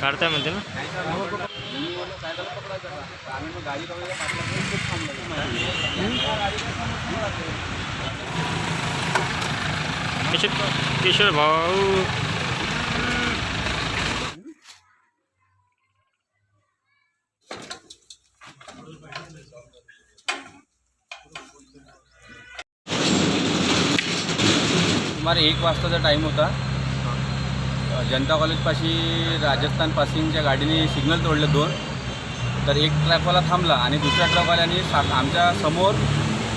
काढताय म्हणते ना? केशव किशोर भाऊ सुमारे एक वाजताचा टाईम होता. जनता कॉलेजपाशी राजस्थान पासिंगच्या गाडीने सिग्नल तोडले दोन. तर एक ट्रॅकवाला थांबला आणि दुसऱ्या ट्रकवाल्याने सा आमच्यासमोर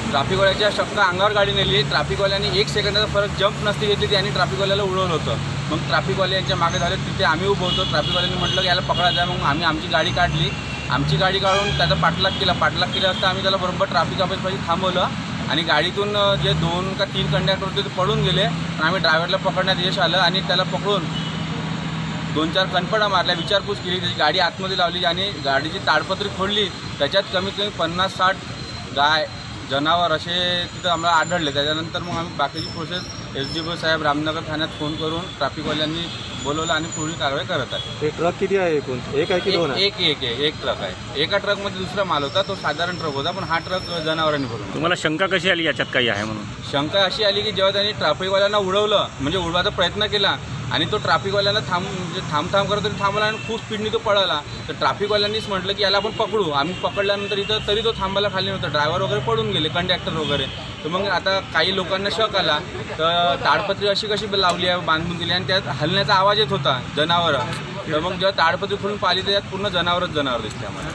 ट्राफिकवाल्याच्या शक्का अंगावर गाडी नेली. ट्राफिकवाल्याने एक सेकंदाचा फरक जंप नसती घेतली त्यांनी ट्राफिकवाल्याला उडवलं होतं. मग ट्राफिकवाल्यांच्या मागे झाले. तिथे आम्ही उभं होतो. ट्राफिकवाल्यांनी म्हटलं की याला पकडायचं आहे मग आम्ही आमची गाडी काढली. आमची गाडी काढून त्याचा पाठलाग केला. पाठलाग केला असता आम्ही त्याला बरोबर ट्राफिक ऑफिसपाशी थांबवलं. आणि गाडीतून जे दोन का तीन कंडक्टर होते ते पळून गेले. आणि आम्ही ड्रायव्हरला पकडण्यात यश आलं आणि त्याला पकडून दोन चार कणपडा मारल्या विचारपूस केली त्याची गाडी आतमध्ये लावली आणि गाडीची ताडपत्री खोडली त्याच्यात कमीत कमी पन्नास साठ गाय जनावर असे तिथं आम्हाला आढळले. त्याच्यानंतर मग आम्ही बाकीची प्रोसेस एस डी साहेब रामनगर ठाण्यात फोन करून ट्रॅफिकवाल्यांनी बोलवलं आणि पुढील कारवाई करत आहे. ते ट्रक किती आहे एकूण? एक आहे की दोन आहे? एक एक एक एक ट्रक आहे. एका ट्रकमध्ये दुसरा माल होता तो साधारण ट्रक होता पण हा ट्रक जनावरांनी भरून तुम्हाला शंका कशी आली याच्यात काही आहे म्हणून? शंका अशी आली की जेव्हा त्यांनी ट्रॅफिकवाल्यांना उडवलं म्हणजे उडवायचा प्रयत्न केला आणि तो ट्रॅफिकवाल्याला थांब म्हणजे थांब थांब करत तरी थांबला आणि खूप स्पीडने तो पळाला. तर ट्रॅफिकवाल्यांनीच म्हटलं की याला आपण पकडू. आम्ही पकडल्यानंतर इथं तरी तो थांबायला खाली नव्हता. ड्रायव्हर वगैरे पडून गेले कंडक्टर वगैरे. तर मग आता काही लोकांना शक आला. तर ताडपत्री अशी कशी लावली आहे बांधून दिली आणि त्यात हलण्याचा आवाज येत होता जनावरं. तर मग जेव्हा ताडपत्री खोलून पाहिली तर त्यात पूर्ण जनावरच जनावर दिसले आम्हाला.